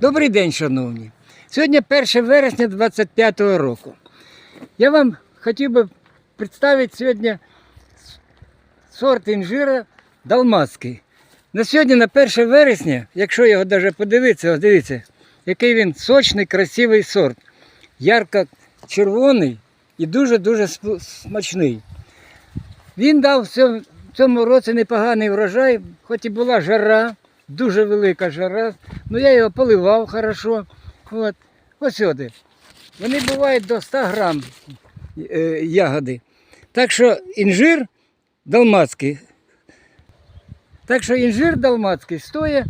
Добрий день, шановні. Сьогодні 1 вересня 2025 року. Я вам хотів би представити сьогодні сорт інжира Далмацький. На сьогодні, на 1 вересня, якщо його навіть подивитися, ось дивіться, який він сочний, красивий сорт. Ярко-червоний і дуже-дуже смачний. Він дав в цьому році непоганий врожай, хоч і була жара, дуже велика жара. Ну я його поливав хорошо. От. Ось сюди. Вони бувають до 100 грам е, ягоди. Так що інжир далмацький. Так що інжир далмацький стоїть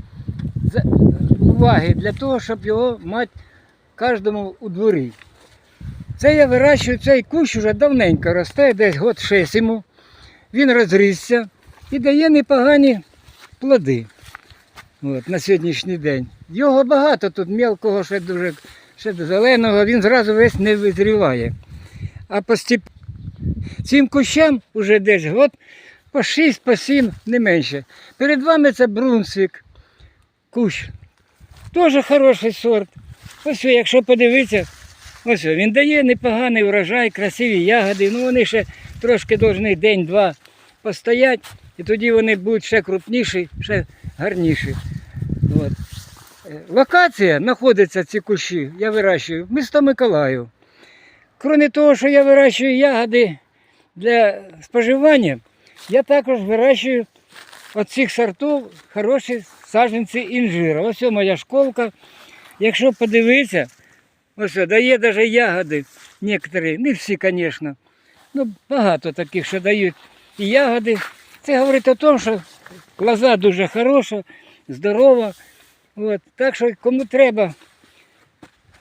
уваги для того, щоб його мати кожному у дворі. Це я вирощую цей кущ уже давненько росте, десь год 6 йому. Він розрісся і дає непогані плоди от, на сьогоднішній день. Його багато тут мелкого, ще дуже ще зеленого, він зразу весь не визріває. А по цим кущам вже десь год по 6, по 7, не менше. Перед вами це Брунсвік, кущ. Теж хороший сорт. Ось якщо подивитися, ось він дає непоганий врожай, красиві ягоди. Ну вони ще трошки повинні день-два постоять, і тоді вони будуть ще крупніші, ще гарніші. От. Е, Локація знаходиться ці кущі, я вирощую місто Миколаїв. Крім того, що я вирощую ягоди для споживання, я також вирощую от цих сортів хороші саджанці інжира. Ось моя школка. Якщо подивитися, ось дає навіть ягоди некоторі, не всі, звісно. Ну, багато таких, що дають і ягоди. Це говорить о тому, що лоза дуже хороша, здорова. От. Так що кому треба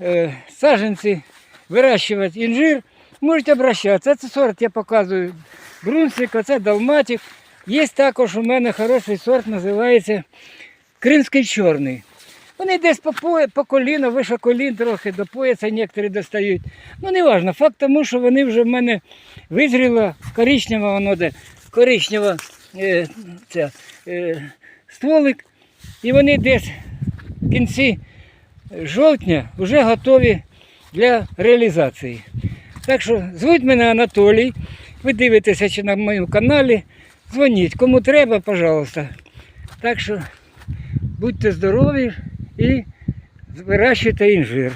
е, саджанці вирощувати інжир, можете обращатися. Це сорт я показую. Брунсик, оце далматик. Є також у мене хороший сорт, називається Кримський чорний. Вони десь по, по коліно, вище колін трохи до пояса некоторі достають. Ну не важно. Факт тому, що вони вже в мене визріло, коричнева воно де, коричнева е, е, стволик. І вони десь в кінці жовтня вже готові для реалізації. Так що звуть мене Анатолій. Ви дивитеся чи на моєму каналі. Дзвоніть. Кому треба, пожалуйста. Так що будьте здорові і вирощуйте інжир.